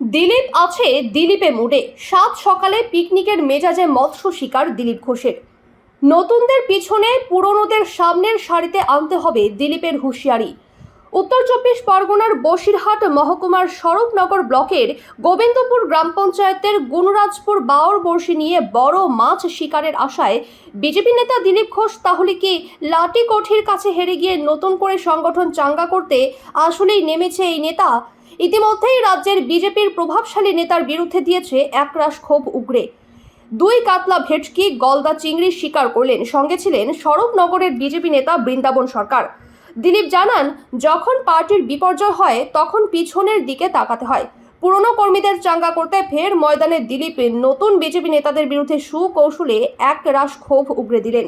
দিলীপ আছে দিলীপে মুডে। সাত সকালে পিকনিকের মেজাজে মৎস্য শিকার দিলীপ ঘোষের। নতুনদের পিছনে পুরনোদের সামনের সারিতে আনতে হবে দিলীপের হুঁশিয়ারি। উত্তর চব্বিশ পরগনার বসিরহাট মহকুমার স্বরূপনগর ব্লকের গোবিন্দপুর গ্রাম পঞ্চায়েতের গুণরাজপুর বাওর বর্ষি নিয়ে বড় মাছ শিকারের আশায় বিজেপি নেতা দিলীপ ঘোষ, তাহলে কি লাটি কঠির কাছে হেরে গিয়ে নতুন করে সংগঠন চাঙ্গা করতে আসলেই নেমেছে এই নেতা? ইতিমধ্যেই রাজ্যের বিজেপির প্রভাবশালী নেতার বিরুদ্ধে দিয়েছে একরাশ ক্ষোভ উগরে। দুই কাতলা ভেটকি, গলদা চিংড়ি শিকার করলেন। সঙ্গে ছিলেন স্বরূপনগরের বিজেপি নেতা বৃন্দাবন সরকার। দিলীপ জানান, যখন পার্টির বিপর্যয় হয়, তখন পিছনের দিকে তাকাতে হয়। পুরনো কর্মীদের চাঙ্গা করতে ফের ময়দানে দিলীপ নতুন বিজেপি নেতাদের বিরুদ্ধে সুকৌশলে এক রাশ ক্ষোভ উগরে দিলেন।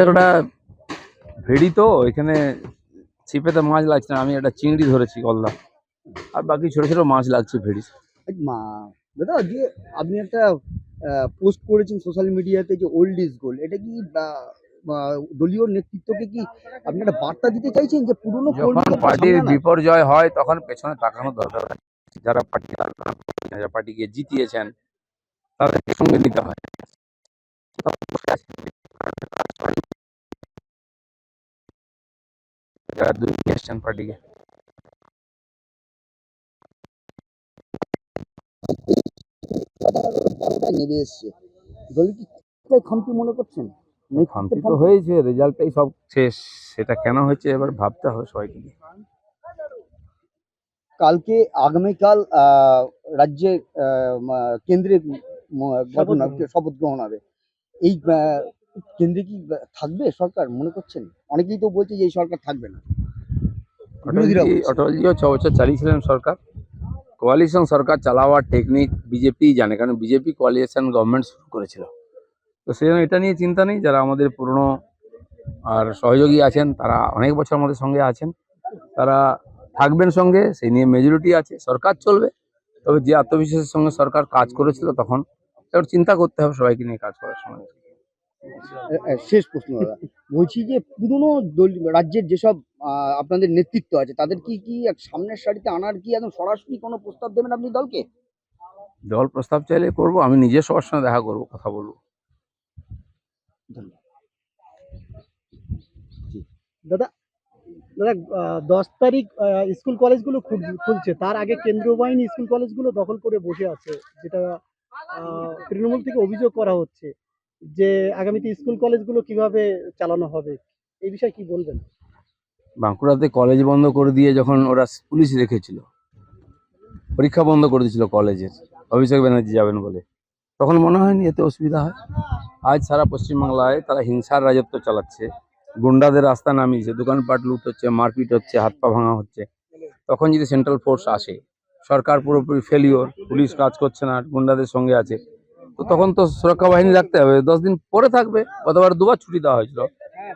একটা ভেড়ি তো এখানে ছিপেতে মাছ লাগছে না আমি একটা চিংড়ি ধরেছি গলদা আর বাকি ছোট ছোট মাছ লাগছে ভেড়ি মা দাদা যে আপনি একটা পোস্ট করেছেন সোশ্যাল মিডিয়াতে যে ওল্ড ইজ গোল্ড এটা কি দলীয় নেতৃত্বকে কি আপনি একটা বার্তা দিতে চাইছেন যে পুরনো যখন পার্টির বিপর্যয় হয় তখন পেছনে তাকানো দরকার যারা পার্টি যারা পার্টিকে জিতিয়েছেন তাদেরকে সঙ্গে নিতে হয়। যারা এসছেন পার্টিকে। নেমে এসছে। কি খামতি মনে করছেন? শান্তি তো হয়েছে রেজাল্টটাই সব। শেষ সেটা কেন হয়েছে এবার ভাবতে হবে সবাইকে নিয়ে। কালকে আগামীকাল রাজ্যে কেন্দ্রে গঠন শপথ গ্রহণ হবে। এই কেন্দ্রে কি থাকবে সরকার মনে করছেন? অনেকেই তো বলছে যে এই সরকার থাকবে না। অটলজিও ছ বছর চালিয়েছিলেন সরকার। কোয়ালিশন সরকার চালাওয়ার টেকনিক বিজেপি জানে কারণ বিজেপি কোয়ালিশন গভর্নমেন্ট শুরু করেছিল। তো সেই জন্য এটা নিয়ে চিন্তা নেই। যারা আমাদের পুরনো আর সহযোগী আছেন তারা অনেক বছর আমাদের সঙ্গে আছেন তারা থাকবেন সঙ্গে। সেই নিয়ে মেজরিটি আছে। সরকার চলবে। তবে যে আত্মবিশ্বাসের সঙ্গে সরকার কাজ করেছিল তখন এবার চিন্তা করতে হবে সবাইকে নিয়ে কাজ করার সময়। শেষ প্রশ্ন বলছি যে পুরনো রাজ্যের যেসব আপনাদের নেতৃত্ব আছে তাদের কি কি এক সামনের সারিতে আনার কি একদম সরাসরি কোনো প্রস্তাব দেবেন আপনি দলকে? দল প্রস্তাব চাইলে করব। আমি নিজে সবার সঙ্গে দেখা করব কথা বলব। দাদা দাদা দশ তারিখ স্কুল কলেজগুলো খুল- খুলছে। তার আগে কেন্দ্রীয় বাহিনী স্কুল কলেজগুলো দখল করে বসে আছে, যেটা তৃণমূল থেকে অভিযোগ করা হচ্ছে যে আগামীতে স্কুল কলেজগুলো কীভাবে চালানো হবে। এই বিষয়ে কি বলবেন? বাঁকুড়াতে কলেজ বন্ধ করে দিয়ে যখন ওরা পুলিশ রেখেছিল, পরীক্ষা বন্ধ করে দিয়েছিল কলেজের, অভিষেক ব্যানার্জি যাবেন বলে, তখন মনে হয়নি এতে অসুবিধা হয়? আজ সারা পশ্চিমবাংলায় তারা হিংসার রাজত্ব চালাচ্ছে। গুন্ডাদের রাস্তা নামিয়েছে, দোকানপাট লুট হচ্ছে, মারপিট হচ্ছে, হাত পা ভাঙা হচ্ছে। তখন যদি সেন্ট্রাল ফোর্স আসে, সরকার পুরোপুরি ফেলিওর পুলিশ কাজ করছে না, গুন্ডাদের সঙ্গে আছে, তো তখন তো সুরক্ষা বাহিনী রাখতে হবে। দশ দিন পরে থাকবে, গতবার দুবার ছুটি দেওয়া হয়েছিল।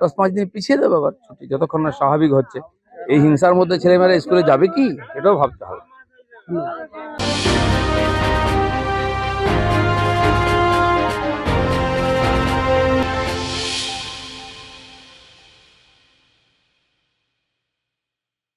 দশ পাঁচ দিন পিছিয়ে দেবে আবার ছুটি, যতক্ষণ না স্বাভাবিক হচ্ছে। এই হিংসার মধ্যে ছেলেমেয়েরা স্কুলে যাবে কি? এটাও ভাবতে হবে।